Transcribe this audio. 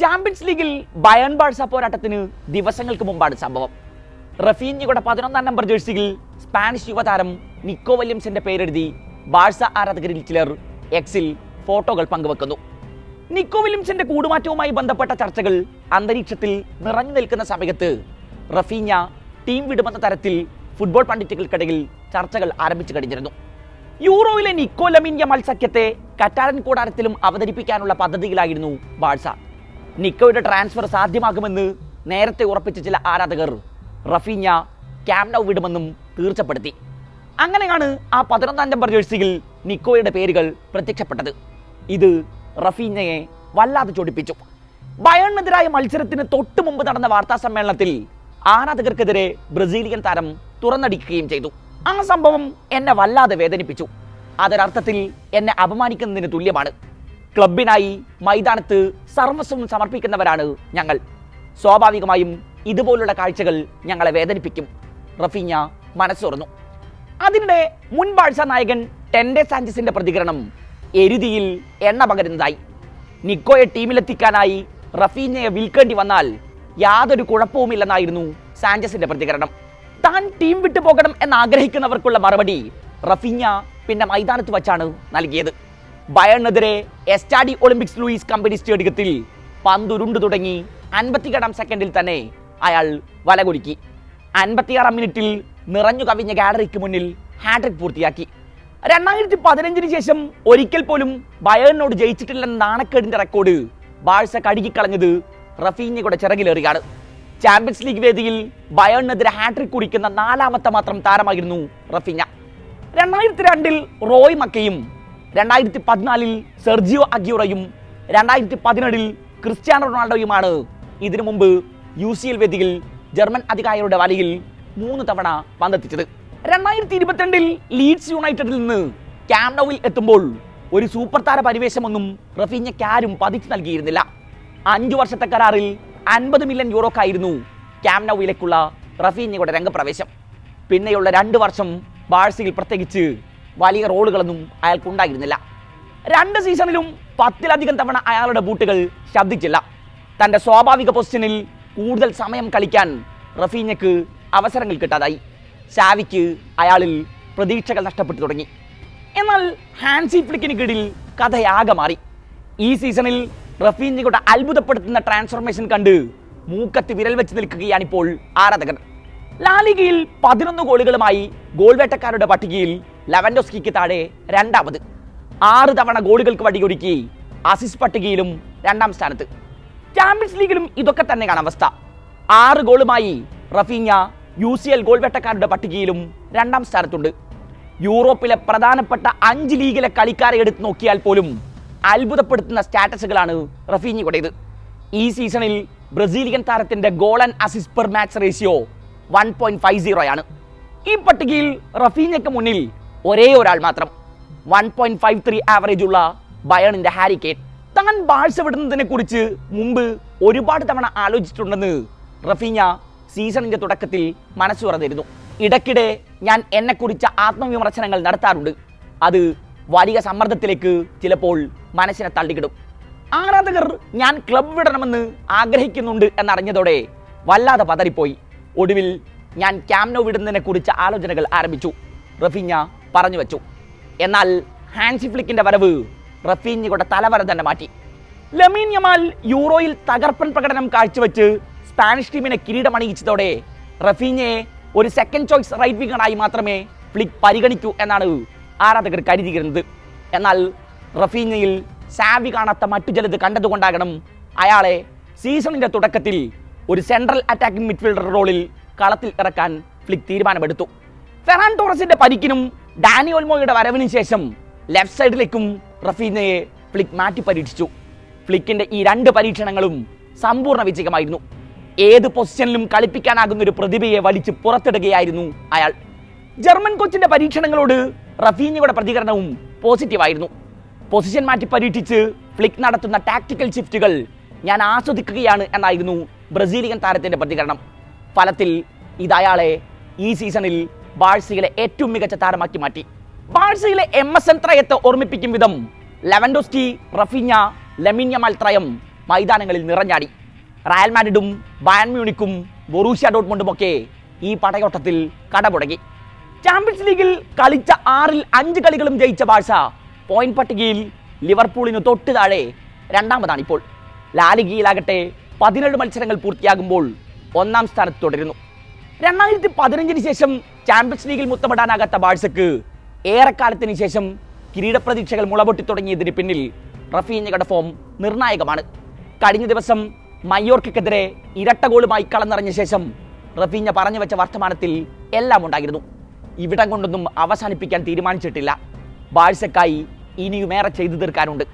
Champions ലീഗിൽ Bayern Barca പോരാട്ടത്തിന് ദിവസങ്ങൾക്ക് മുമ്പാണ് സംഭവം. റഫീഞ്ഞയുടെ പതിനൊന്നാം നമ്പർ ജേഴ്സിയിൽ സ്പാനിഷ് യുവതാരം നിക്കോ വില്യംസിന്റെ പേരെഴുതി ബാഴ്സ ആരാധകരിൽ ചിലർ എക്സിൽ ഫോട്ടോകൾ പങ്കുവെക്കുന്നു. നിക്കോ വില്യംസിന്റെ കൂടുമാറ്റവുമായി ബന്ധപ്പെട്ട ചർച്ചകൾ അന്തരീക്ഷത്തിൽ നിറഞ്ഞു നിൽക്കുന്ന സമയത്ത് റഫീഞ്ഞ ടീം വിടുമെന്ന തരത്തിൽ ഫുട്ബോൾ പണ്ഡിറ്റുകൾക്കിടയിൽ ചർച്ചകൾ ആരംഭിച്ചു കഴിഞ്ഞിരുന്നു. യൂറോയിലെ നിക്കോ ലമീൻ യമൽ സഖ്യത്തെ കറ്റാരൻ കൂടാരത്തിലും അവതരിപ്പിക്കാനുള്ള പദ്ധതിയിലായിരുന്നു ബാഴ്സ നിക്കോയുടെ ട്രാൻസ്ഫർ സാധ്യമാകുമെന്ന് നേരത്തെ ഉറപ്പിച്ച ചില ആരാധകർ റഫീഞ്ഞ ക്യാമ്നൌ വിടുമെന്നും തീർച്ചപ്പെടുത്തി. അങ്ങനെയാണ് ആ പതിനൊന്നാം നമ്പർ ജേഴ്സിയിൽ നിക്കോയുടെ പേരുകൾ പ്രത്യക്ഷപ്പെട്ടത്. ഇത് റഫീഞ്ഞയെ വല്ലാതെ ചൊടിപ്പിച്ചു. ബയണിനെതിരായ മത്സരത്തിന് തൊട്ടു മുമ്പ് നടന്ന വാർത്താ സമ്മേളനത്തിൽ ആരാധകർക്കെതിരെ ബ്രസീലിയൻ താരം തുറന്നടിക്കുകയും ചെയ്തു. ആ സംഭവം എന്നെ വല്ലാതെ വേദനിപ്പിച്ചു. അതൊരർത്ഥത്തിൽ എന്നെ അപമാനിക്കുന്നതിന് തുല്യമാണ്. ക്ലബിനായി മൈതാനത്ത് സർവസ്വം സമർപ്പിക്കുന്നവരാണ് ഞങ്ങൾ. സ്വാഭാവികമായും ഇതുപോലുള്ള കാഴ്ചകൾ ഞങ്ങളെ വേദനിപ്പിക്കും. റഫീഞ്ഞ മനസ്സുറന്നു അതിനിടെ മുൻ ബാഴ്സ നായകൻ ടെൻഡെ സാഞ്ചസിന്റെ പ്രതികരണം എരുതിയിൽ എണ്ണ പകരുന്നതായി. നിക്കോയെ ടീമിലെത്തിക്കാനായി റഫീഞ്ഞയെ വിൽക്കേണ്ടി വന്നാൽ യാതൊരു കുഴപ്പവുമില്ലെന്നായിരുന്നു സാഞ്ചസിന്റെ പ്രതികരണം. താൻ ടീം വിട്ടു പോകണം എന്ന് ആഗ്രഹിക്കുന്നവർക്കുള്ള മറുപടി റഫീഞ്ഞ പിന്നെ മൈതാനത്ത് വച്ചാണ് നൽകിയത്. ബയണിനെതിരെ എസ്റ്റാഡി ഒളിമ്പിക്സ് ലൂയിസ് കമ്പനി സ്റ്റേഡിയത്തിൽ പന്തുരുണ്ടു തുടങ്ങി അൻപത്തിയേഴാം സെക്കൻഡിൽ തന്നെ അയാൾ വലകൊരുക്കി അൻപത്തിയാറാം മിനിറ്റിൽ നിറഞ്ഞു കവിഞ്ഞ ഗാലറിക്ക് മുന്നിൽ ഹാട്രിക് പൂർത്തിയാക്കി. രണ്ടായിരത്തി പതിനഞ്ചിന് ശേഷം ഒരിക്കൽ പോലും ബയേണിനോട് ജയിച്ചിട്ടില്ലെന്ന നാണക്കേടിന്റെ റെക്കോർഡ് ബാഴ്സ കഴുകിക്കളഞ്ഞത് റഫീഞ്ഞയുടെ ചിറകിലേറിയാണ്. ചാമ്പ്യൻസ് ലീഗ് വേദിയിൽ ബയേണിനെതിരെ ഹാട്രിക് കുടിക്കുന്ന നാലാമത്തെ മാത്രം താരമായിരുന്നു റഫീഞ്ഞ രണ്ടായിരത്തി രണ്ടിൽ റോയ് മക്കയും രണ്ടായിരത്തി പതിനാലിൽ സെർജിയോ അഗ്യൂറയും രണ്ടായിരത്തി പതിനേഴിൽ ക്രിസ്ത്യാനോ റൊണാൾഡോയുമാണ്. ഇതിനു മുമ്പ് യു സി എൽ വേദിയിൽ ജർമ്മൻ അധികാരികളുടെ വലയിൽ മൂന്ന് തവണ പന്തെത്തിച്ചത്. രണ്ടായിരത്തി ഇരുപത്തിരണ്ടിൽ ലീഡ്സ് യുണൈറ്റഡിൽ നിന്ന് ക്യാമ്നോവിൽ എത്തുമ്പോൾ ഒരു സൂപ്പർ താര പരിവേശമൊന്നും റഫീഞ്ഞയ്ക്ക് ആരും പതിച്ചു നൽകിയിരുന്നില്ല. അഞ്ചു വർഷത്തെ കരാറിൽ അൻപത് മില്യൺ യൂറോക്കായിരുന്നു ക്യാമ്നോവിലേക്കുള്ള റഫീഞ്ഞയുടെ രംഗപ്രവേശം. പിന്നെയുള്ള രണ്ട് വർഷം ബാഴ്സയിൽ പ്രത്യേകിച്ച് വലിയ റോളുകളൊന്നും അയാൾക്ക് ഉണ്ടായിരുന്നില്ല രണ്ട് സീസണിലും പത്തിലധികം തവണ അയാളുടെ ബൂട്ടുകൾ ശബ്ദിച്ചില്ല. തന്റെ സ്വാഭാവിക പൊസിഷനിൽ കൂടുതൽ സമയം കളിക്കാൻ റഫീഞ്ഞയ്ക്ക് അവസരങ്ങൾ കിട്ടാതായി. സാവിക്ക് അയാളിൽ പ്രതീക്ഷകൾ നഷ്ടപ്പെട്ടു തുടങ്ങി. എന്നാൽ ഹാൻസി ഫ്ലിക്കിന് കീഴിൽ കഥയാകെ മാറി. ഈ സീസണിൽ റഫീഞ്ഞയുടെ അത്ഭുതപ്പെടുത്തുന്ന ട്രാൻസ്ഫോർമേഷൻ കണ്ട് മൂക്കത്ത് വിരൽ വെച്ച് നിൽക്കുകയാണിപ്പോൾ ആരാധകർ ലാലികയിൽ പതിനൊന്ന് ഗോളുകളുമായി ഗോൾവേട്ടക്കാരുടെ പട്ടികയിൽ ലെവൻഡോസ്കിക്ക് താഴെ രണ്ടാമത്. ആറ് തവണ ഗോളുകൾക്ക് വടിയൊരുക്കി അസിസ് പട്ടികയിലും രണ്ടാം സ്ഥാനത്ത്. ചാമ്പ്യൻസ് ലീഗിലും ഇതൊക്കെ തന്നെയാണ് അവസ്ഥ. ആറ് ഗോളുമായി Raphinha U C L goal വെട്ടക്കാരുടെ പട്ടികയിലും രണ്ടാം സ്ഥാനത്തുണ്ട്. യൂറോപ്പിലെ പ്രധാനപ്പെട്ട അഞ്ച് ലീഗിലെ കളിക്കാരെ എടുത്ത് നോക്കിയാൽ പോലും അത്ഭുതപ്പെടുത്തുന്ന സ്റ്റാറ്റസുകളാണ് റഫീഞ്ഞയുടേത് ഈ സീസണിൽ ബ്രസീലിയൻ താരത്തിന്റെ goal and assist per match ratio one point five സീറോയാണ്. ഈ പട്ടികയിൽ റഫീഞ്ഞയ്ക്ക് മുന്നിൽ ഒരേ ഒരാൾ മാത്രം. One point five three average ഉള്ള ബയണിന്റെ ഹാരിക്കേൻ താൻ ബാഴ്സ വിടുന്നതിനെ കുറിച്ച് മുമ്പ് ഒരുപാട് തവണ ആലോചിച്ചിട്ടുണ്ടെന്ന് റഫീഞ്ഞ സീസണിന്റെ തുടക്കത്തിൽ മനസ്സ് പറഞ്ഞിരുന്നു ഇടയ്ക്കിടെ ഞാൻ എന്നെക്കുറിച്ച് ആത്മവിമർശനങ്ങൾ നടത്താറുണ്ട്. അത് വലിയ സമ്മർദ്ദത്തിലേക്ക് ചിലപ്പോൾ മനസ്സിനെ തള്ളിക്കിടും. ആരാധകർ ഞാൻ ക്ലബ് വിടണമെന്ന് ആഗ്രഹിക്കുന്നുണ്ട് എന്നറിഞ്ഞതോടെ വല്ലാതെ പതറിപ്പോയി. ഒടുവിൽ ഞാൻ ക്യാമ്നോ വിടുന്നതിനെ കുറിച്ച് ആലോചനകൾ ആരംഭിച്ചു. റഫീഞ്ഞ പറഞ്ഞു വെച്ചു. എന്നാൽ ഹാൻസി ഫ്ലിക്കിന്റെ വരവ് റഫീഞ്ഞയുടെ തലവര തന്നെ മാറ്റി. ലമീൻ യമാൽ യൂറോയിൽ തകർപ്പൻ പ്രകടനം കാഴ്ചവെച്ച് സ്പാനിഷ് ടീമിനെ കിരീടമണിയിച്ചതോടെ റഫീഞ്ഞയെ ഒരു സെക്കൻഡ് ചോയ്സ് റൈറ്റ് വിങ്ങറായി മാത്രമേ ഫ്ലിക്ക് പരിഗണിക്കൂ എന്നാണ് ആരാധകർ കരുതിയിരുന്നത്. എന്നാൽ റഫീഞ്ഞയിൽ സാവി കാണാത്ത മറ്റു ചിലത് കണ്ടതുകൊണ്ടാകണം അയാളെ സീസണിന്റെ തുടക്കത്തിൽ ഒരു സെൻട്രൽ അറ്റാക്കിംഗ് മിഡ്ഫീൽഡർ റോളിൽ കളത്തിൽ ഇറക്കാൻ ഫ്ലിക്ക് തീരുമാനമെടുത്തു. ഫെറാൻ ടോറസിന്റെ പരിക്കിനും ഡാനി ഓൽമോയുടെ വരവിന് ശേഷം ലെഫ്റ്റ് സൈഡിലേക്കും റഫീനയെ ഫ്ലിക്ക് മാറ്റി പരീക്ഷിച്ചു. ഫ്ലിക്കിന്റെ ഈ രണ്ട് പരീക്ഷണങ്ങളും സമ്പൂർണ വിജയമായിരുന്നു. ഏത് പൊസിഷനിലും കളിപ്പിക്കാനാകുന്ന ഒരു പ്രതിഭയെ വലിച്ചു പുറത്തിടുകയായിരുന്നു അയാൾ. ജർമ്മൻ കോച്ചിന്റെ പരീക്ഷണങ്ങളോട് റഫീനയുടെ പ്രതികരണവും പോസിറ്റീവായിരുന്നു പൊസിഷൻ മാറ്റി പരീക്ഷിച്ച് ഫ്ലിക്ക് നടത്തുന്ന ടാക്ടിക്കൽ ഷിഫ്റ്റുകൾ ഞാൻ ആസ്വദിക്കുകയാണ് എന്നായിരുന്നു ബ്രസീലിയൻ താരത്തിന്റെ പ്രതികരണം. ഫലത്തിൽ ഇത് അയാളെ ഈ സീസണിൽ ബാഴ്സയിലെ ഏറ്റവും മികച്ച താരമാക്കി മാറ്റി. ബാഴ്സയിലെ എം എസ് എൻ ത്രയത്തെ ഓർമ്മിപ്പിക്കും വിധം ലെവൻഡോസ്റ്റി റഫിഞ്ഞ ലമിന്യമാൽ ത്രയം മൈതാനങ്ങളിൽ നിറഞ്ഞാടി. റയൽ മാഡ്രിഡും ബയൻ മ്യൂണിക്കും ബൊറൂഷ്യ ഡോട്ട്മുണ്ടും ഒക്കെ ഈ പടയോട്ടത്തിൽ കടമുടങ്ങി. ചാമ്പ്യൻസ് ലീഗിൽ കളിച്ച ആറിൽ അഞ്ച് കളികളും ജയിച്ച ബാഴ്സ പോയിന്റ് പട്ടികയിൽ ലിവർപൂളിന് തൊട്ട് താഴെ രണ്ടാമതാണിപ്പോൾ. ലാലിഗയിലാകട്ടെ പതിനേഴ് മത്സരങ്ങൾ പൂർത്തിയാകുമ്പോൾ ഒന്നാം സ്ഥാനത്ത് തുടരുന്നു. രണ്ടായിരത്തി പതിനഞ്ചിന് ശേഷം ചാമ്പ്യൻസ് ലീഗിൽ മുത്തമിടാനാകാത്ത ബാഴ്സക്ക് ഏറെക്കാലത്തിന് ശേഷം കിരീടപ്രതീക്ഷകൾ മുളപൊട്ടി തുടങ്ങിയതിന് പിന്നിൽ റഫീഞ്ഞയുടെ ഫോം നിർണായകമാണ്. കഴിഞ്ഞ ദിവസം മയോർക്കെതിരെ ഇരട്ട ഗോളുമായി കളന്നിറഞ്ഞ നിറഞ്ഞ ശേഷം റഫീഞ്ഞ പറഞ്ഞു വെച്ച വർത്തമാനത്തിൽ എല്ലാം ഉണ്ടായിരുന്നു. ഇവിടം കൊണ്ടൊന്നും അവസാനിപ്പിക്കാൻ തീരുമാനിച്ചിട്ടില്ല. ബാഴ്സക്കായി ഇനിയുമേറെ ചെയ്തു തീർക്കാനുണ്ട്.